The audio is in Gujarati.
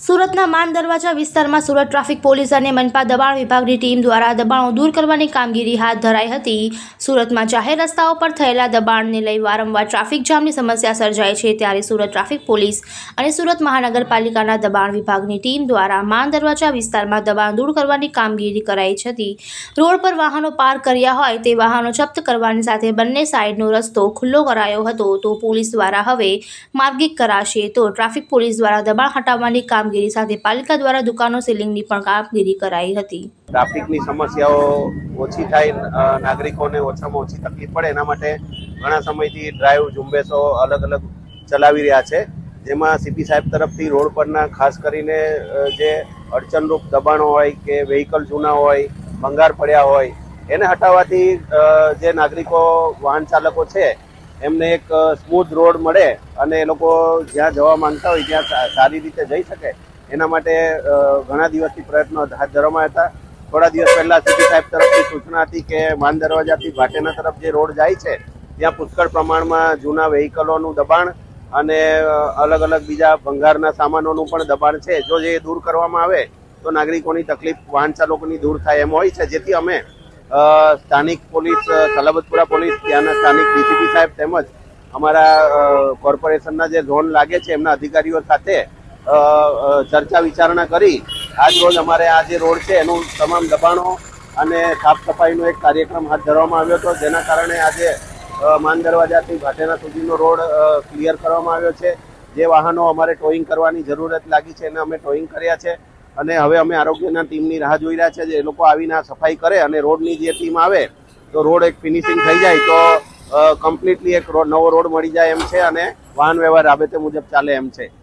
સુરતના માન દરવાજા વિસ્તારમાં સુરત ટ્રાફિક પોલીસ અને મનપા દબાણ વિભાગની ટીમ દ્વારા દબાણો દૂર કરવાની કામગીરી હાથ ધરાઈ હતી. સુરતમાં જાહેર રસ્તાઓ પર થયેલા દબાણને લઈ વારંવાર ટ્રાફિક જામની સમસ્યા સર્જાય છે. ત્યારે સુરત ટ્રાફિક પોલીસ અને સુરત મહાનગરપાલિકાના દબાણ વિભાગની ટીમ દ્વારા માન દરવાજા વિસ્તારમાં દબાણ દૂર કરવાની કામગીરી કરાઈ હતી. રોડ પર વાહનો પાર્ક કર્યા હોય તે વાહનો જપ્ત કરવાની સાથે બંને સાઈડનો રસ્તો ખુલ્લો કરાયો હતો. તો પોલીસ દ્વારા હવે માર્ગિક કરાશે તો ટ્રાફિક પોલીસ દ્વારા દબાણ હટાવવાની કામગીરી સાથે પાલિકા દ્વારા દુકાનો સીલિંગની પણ કામગીરી કરાઈ હતી. ટ્રાફિકની સમસ્યાઓ ઓછી થાય નાગરિકોને ઓછામાં ઓછી તકલીફ પડે, એના માટે ઘણા સમયથી ડ્રાઈવ ઝુંબેશો અલગ અલગ ચલાવી રહ્યા છે. જેમાં સીપી સાહેબ તરફથી રોડ પરના ખાસ કરીને જે અડચણરૂપ દબાણો હોય કે વેહિકલ જૂના હોય, ભંગાર પડ્યા હોય, એને હટાવવાથી જે નાગરિકો, વાહન ચાલકો છે એમને એક સ્મૂથ રોડ મળે અને એ લોકો જ્યાં જવા માંગતા હોય ત્યાં સારી રીતે જઈ શકે. એના માટે ઘણા દિવસથી પ્રયત્નો હાથ ધરવામાં હતા. થોડા દિવસ પહેલા સિટી સાહેબ તરફથી સૂચના હતી કે માન દરવાજાથી ભાટેના તરફ જે રોડ જાય છે, ત્યાં પુષ્કળ પ્રમાણમાં જૂના વેહિકલોનું દબાણ અને અલગ અલગ બીજા ભંગારના સામાનોનું પણ દબાણ છે. જો જે દૂર કરવામાં આવે, તો નાગરિકોની તકલીફ, વાહન ચાલકોની દૂર થાય એમ હોય છે. જેથી અમે સ્થાનિક પોલીસ સલાબતપુરા પોલીસ ત્યાંના સ્થાનિક ડીસીપી સાહેબ તેમજ અમારા કોર્પોરેશનના જે ઝોન લાગે છે એમના અધિકારીઓ સાથે ચર્ચા વિચારણા કરી. આજ રોજ અમારે આ જે રોડ છે એનું તમામ દબાણો અને સાફ સફાઈનો એક કાર્યક્રમ હાથ ધરવામાં આવ્યો હતો. જેના કારણે આજે માન દરવાજાથી ભાટેના સુધીનો રોડ ક્લિયર કરવામાં આવ્યો છે. જે વાહનો અમારે ટોઈંગ કરવાની જરૂરત લાગી છે એને અમે ટોઈંગ કર્યા છે. અને હવે અમે આરોગ્યના ટીમની રાહ જોઈ રહ્યા છે જે એ લોકો આવીને આ સફાઈ કરે અને રોડની જે ટીમ આવે, તો રોડ એક ફિનિશિંગ થઈ જાય, તો કમ્પ્લીટલી એક રોડ નવો રોડ મળી જાય એમ છે અને વાહન વ્યવહાર રાબેતે મુજબ ચાલે એમ છે.